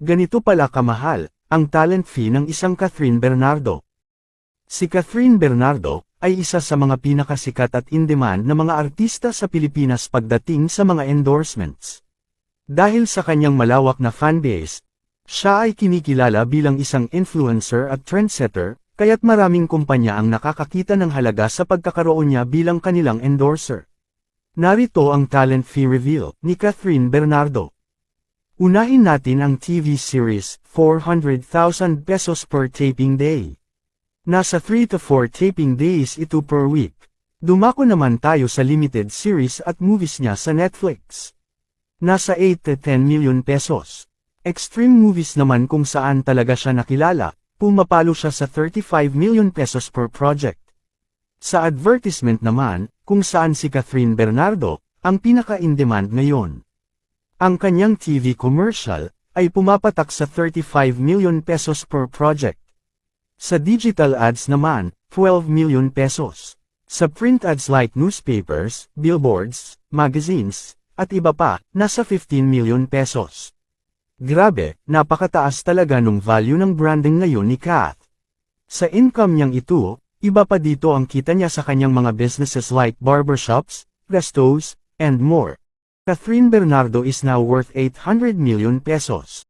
Ganito pala kamahal, ang talent fee ng isang Catherine Bernardo. Si Catherine Bernardo, ay isa sa mga pinakasikat at in-demand na mga artista sa Pilipinas pagdating sa mga endorsements. Dahil sa kanyang malawak na fanbase, siya ay kinikilala bilang isang influencer at trendsetter, kaya't maraming kumpanya ang nakakakita ng halaga sa pagkakaroon niya bilang kanilang endorser. Narito ang talent fee reveal ni Catherine Bernardo. Unahin natin ang TV series, 400,000 pesos per taping day. Nasa 3 to 4 taping days ito per week. Dumako naman tayo sa limited series at movies niya sa Netflix. Nasa 8 to 10 million pesos. Extreme movies naman kung saan talaga siya nakilala, pumapalo siya sa 35 million pesos per project. Sa advertisement naman, kung saan si Catherine Bernardo, ang pinaka-in-demand ngayon. Ang kanyang TV commercial, ay pumapatak sa 35 million pesos per project. Sa digital ads naman, 12 million pesos. Sa print ads like newspapers, billboards, magazines, at iba pa, nasa 15 million pesos. Grabe, napakataas talaga nung value ng branding ngayon ni Kath. Sa income niyang ito, iba pa dito ang kita niya sa kanyang mga businesses like barbershops, restos, and more. Catherine Bernardo is now worth 800 million pesos.